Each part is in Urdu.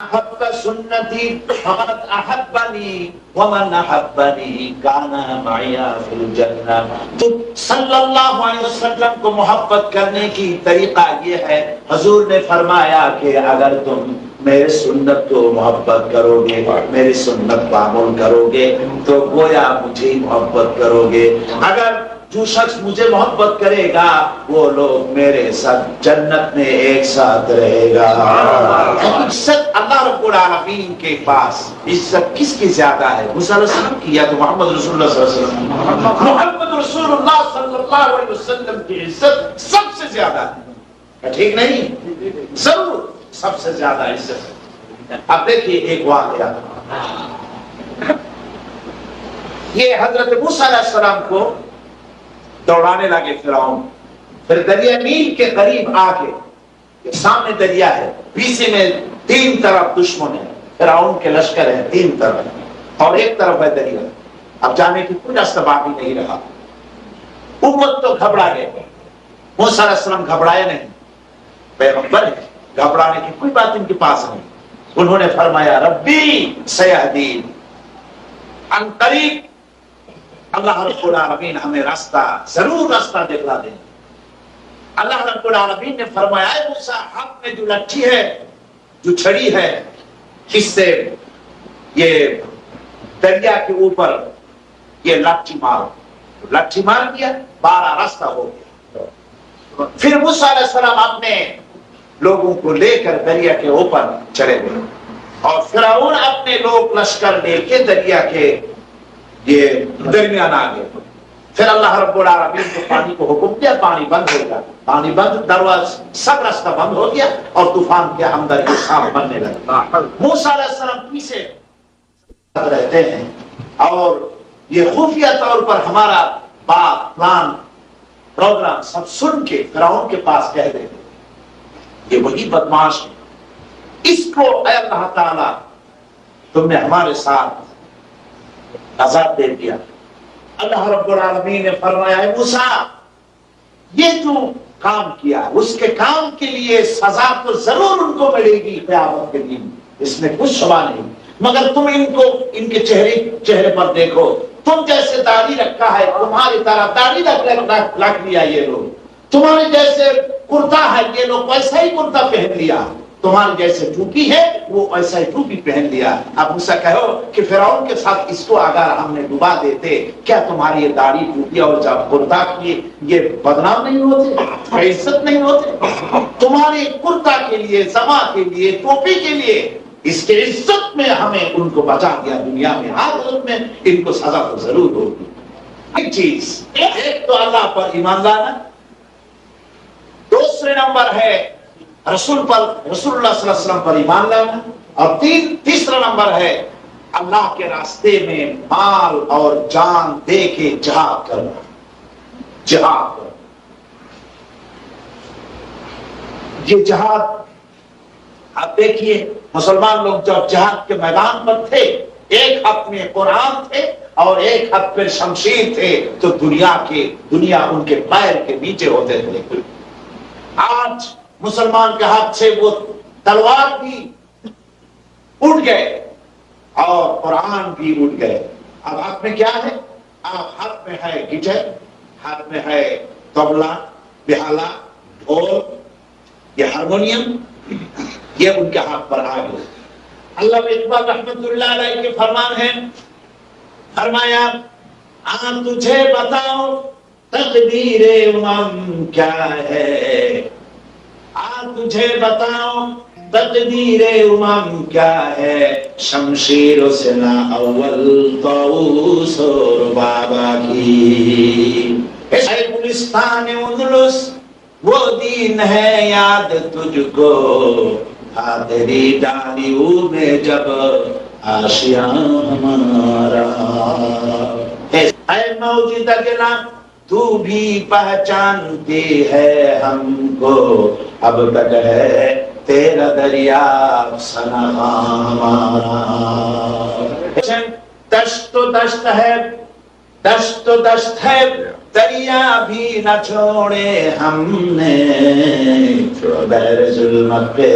احب سنتی فقد احبنی ومن احبنی کانا معیا فی الجنہ تو صلی اللہ علیہ وسلم کو محبت کرنے کی طریقہ یہ ہے حضور نے فرمایا کہ اگر تم میرے سنت کو محبت کرو گے میری سنت معمول کرو گے تو گویا مجھے محبت کرو گے اگر جو شخص مجھے محبت کرے گا وہ لوگ میرے ساتھ جنت میں ایک ساتھ رہے گا۔ اللہ۔ رب العالمین کے پاس عزت کس کی زیادہ ہے؟ موسیٰ علیہ السلام کی یا تو محمد رسول اللہ صلی اللہ علیہ وسلم محمد رسول اللہ صلی اللہ علیہ وسلم کی عزت سب سے زیادہ ہے۔ ٹھیک نہیں؟ ضرور سب سے زیادہ عزت ہے۔ اب دیکھیے ایک واقعہ۔ یہ حضرت موسیٰ علیہ السلام کو دوڑانے لگے فرعون۔ پھر دریا نیل کے قریب آ کے سامنے دریا ہے پیچھے میں تین طرف دشمن ہے فرعون کے لشکر ہے تین طرف۔ اور ایک طرف ہے دریا اب جانے کی کوئی راستہ باقی نہیں رہا۔ امت تو گھبرا گئے۔ موسیٰ علیہ السلام گھبرائے نہیں۔ پیغمبر ہے گھبرانے کی کوئی بات ان کے پاس نہیں۔ انہوں نے فرمایا، ربی سیاحدین ان قریب اللہ رب العالمین ہمیں راستہ، ضرور راستہ دکھلا دیں اللہ رب العالمین نے فرمایا، اے موسیٰ ہاتھ میں جو لٹھی ہے جو چھڑی ہے اس سے؟ یہ دریا کے اوپر یہ لٹھی مارو لٹھی مار دیا بارہ راستہ ہو گیا۔ پھر موسیٰ علیہ السلام اپنے لوگوں کو لے کر دریا کے اوپر چلے گئے۔ اور فرعون اپنے لوگ لشکر لے کے دریا کے یہ درمیان آ گئے۔ پھر اللہ رب العالمین کو پانی کو حکم دیا، پانی بند ہو گیا۔ پانی بند درواز سب راستہ بند ہو گیا اور طوفان کے اندر یہ صاف بننے لگا موسیٰ علیہ السلام پیچھے رہتے ہیں اور یہ خفیہ طور پر ہمارا بات پلان، پروگرام سب سن کے، فرعون کے پاس کہہ دیں یہ وہی بدماش ہے۔ اس کو اے اللہ تعالی تم نے ہمارے ساتھ آزاد دے دیا۔ اللہ رب العالمین نے فرمایا ہے، موسیٰ، یہ جو کام کیا اس کے کام کے لیے سزا تو ضرور ان کو ملے گی قیامت کے دن۔ اس میں کچھ شبہ نہیں۔ مگر تم ان کو، ان کے چہرے چہرے پر دیکھو۔ تم جیسے داڑھی رکھا ہے، تمہاری طرح داڑھی رکھ رکھ لیا یہ لوگ۔ تمہارے جیسے کرتا ہے، یہ لوگ ویسا ہی کرتا پہن لیا۔ تمہاری جیسے ٹوپی ہے وہ ایسا ہی ٹوپی پہن لیا۔ اب اسے کہو کہ فرعون کے ساتھ اس کو اگر ہم نے ڈبا دیتے کیا تمہاری یہ داڑھی ٹوپی اور جب کرتا کی یہ بدنام نہیں ہوتے؟ عزت نہیں ہوتے؟ تمہارے کرتا کے لیے زما کے لیے ٹوپی کے لیے اس کے عزت میں ہمیں ان کو بچا دیا دنیا میں حالت میں ان کو سزا تو ضرور ہوگی۔ ایک چیز ایک تو اللہ پر ایمان لانا۔ دوسرے نمبر ہے رسول پر رسول اللہ صلی اللہ علیہ وسلم پر ایمان لانا اور تین تیسرا نمبر ہے، اللہ کے راستے میں مال اور جان دے کے جہاد کرنا۔ جہاد۔ کرنا یہ جہاد، آپ دیکھیے، مسلمان لوگ جب جہاد کے میدان پر تھے، ایک ہاتھ میں قرآن تھے اور ایک ہاتھ پہ شمشیر تھے، تو دنیا کے دنیا ان کے پیر کے نیچے ہوتے تھے۔ آج مسلمان کے ہاتھ سے وہ تلوار بھی اٹھ گئے اور قرآن بھی اٹھ گئے۔ اب ہاتھ میں کیا ہے؟ آپ ہاتھ میں ہے گٹر ہاتھ میں ہے تبلا بہالا ڈھول، یہ ہارمونیم، یہ ان کے ہاتھ پر آ گئے۔ اللہ اقبال رحمت اللہ علیہ کے فرمان ہے فرمایا، آن تجھے بتاؤ تقدیر امم کیا ہے؟ تجھے بتاؤ تقدیر امم کیا ہے؟ شمشیر سنا اول قوس اور بابا کی۔ اے گلستان اندلس وہ دین ہے یاد تجھ کو حاضری ڈالیوں میں جب آشیاں ہمارا۔ اے موجود اگلا تو بھی پہچانتی ہے ہم کو۔ اب تک ہے تیرا دریا سنا دشت و دشت ہے، دشت و دشت ہے، دریا بھی نہ چھوڑے ہم نے۔ بہر ظلمت پہ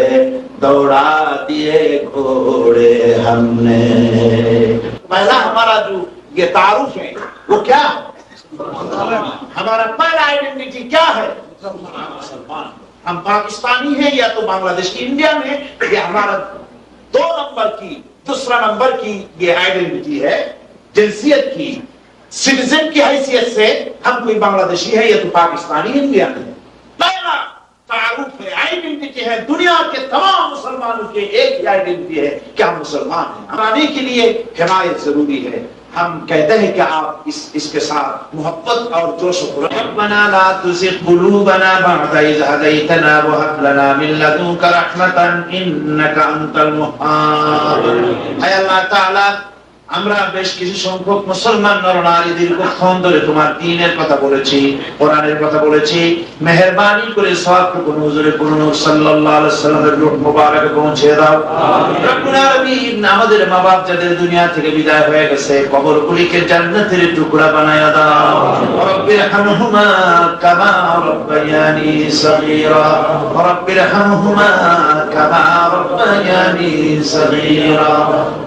دوڑا دیے گھوڑے ہم نے۔ پہلا ہمارا جو یہ تعارف ہے، وہ کیا ہمارا پہلا آئیڈینٹی کیا ہے؟ مسلمان ہم پاکستانی ہیں یا تو بنگلہ دیش کی انڈیا میں یہ ہمارا دو نمبر کی، دوسرا نمبر کی یہ آئیڈینٹی ہے، جنسیت کی۔ سٹیزن کی حیثیت سے ہم کوئی بنگلہ دیشی ہے یا تو پاکستانی انڈیا میں پہلا تعارف ہے آئیڈینٹی ہے۔ دنیا کے تمام مسلمانوں کے ایک ہی آئیڈینٹی ہے کہ ہم مسلمان ہیں۔ ہمارے کے لیے حمایت ضروری ہے۔ ہم کہتے ہیں کہ آپ اس اس کے ساتھ محبت اور جوش و خروش ربنا لا تزغ قلوبنا بعد إذ هديتنا وهب لنا من لدنك رحمة إنك أنت الوهاب اے اللہ تعالی আমরা বেশ কিছু সংখ্যক মুসলমান নরনারী দীর্ঘক্ষণ ধরে তোমার দ্বীনের কথা বলেছি, কোরআনের কথা বলেছি, মেহেরবানি করে সাল্লাল্লাহু আলাইহি সাল্লামের রূহ পৌঁছে দাও। রব্বুল আমাদের মা-বাপ যাদের দুনিয়া থেকে বিদায় হয়ে গেছে, কবরগুলিকে জান্নাতের টুকরা বানায়া দাও। রব্বির হামহুমা কামা রব্বায়ানি সগীরা। রব্বির হামহুমা কামা রব্বায়ানি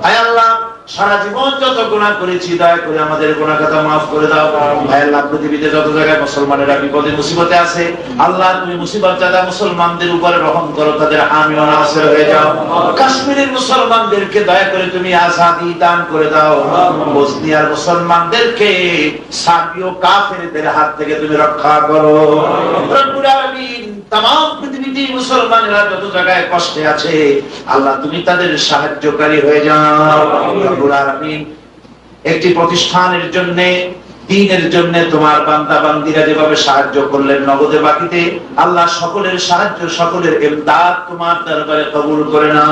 আয় আল্লাহ সারা জীবন যত গুণা করেছি, দয়া করে আমাদের গুণা খাতা মাফ করে দাও। ভাই, আল্লাহ পৃথিবীতে যত জায়গায় মুসলমানেরা বিপদে মুসিবতে আছে, আল্লাহ তুমি মুসিবত জাদা মুসলমানদের উপরে রহম করো, তাদের আমি অনাসের হয়ে যাও। কাশ্মীরের মুসলমানদেরকে দয়া করে তুমি আজাদি দান করে দাও। বসনিয়ার মুসলমানদেরকে সার্বীয় কাফেরদের হাত থেকে তুমি রক্ষা করো। রব্বুল আলামিন তাম পৃথিবীতে মুসলমানেরা যত জায়গায় কষ্টে আছে আল্লাহ তুমি তাদের সাহায্যকারী হয়ে যাও। একটি প্রতিষ্ঠানের জন্য দিনের জন্য তোমার বান্দা বান্দিরা যেভাবে সাহায্য করলেন নগদে বাকিতে আল্লাহ সকলের সাহায্য সকলের ইমদাদ তোমার দরবারে কবুল করে না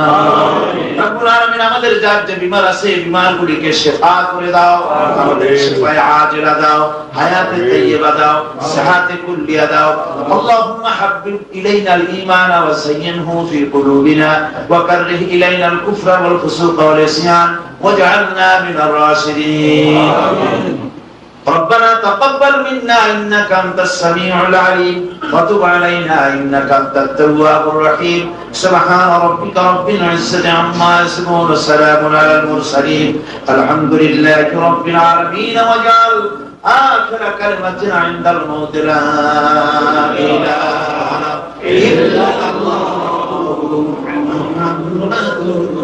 আমাদের যার যে বিমার আছে বিমারগুলিকে শেফা করে দাও আমাদের শেফায়ে আজেলা দাও হায়াতে তাইয়্যিবা দাও সিহাতে কুল্লিয়া দাও আল্লাহুম্মা হাব্বিব ইলাইনাল ঈমান ওয়া যায়্যিনহু ফি কুলুবিনা ওয়া কাররিহ ইলাইনাল কুফরা ওয়াল ফুসুক ওয়াল ইসয়ান واجعلنا من الراشدين ربنا تقبل منا انك انت السميع العليم وتب علينا انك انت التواب الرحيم سبحان ربك رب العزه عما يصفون وسلام على المرسلين الحمد لله رب العالمين واجعل اخر كلمه عند الموت لا اله الا الله محمد رسول الله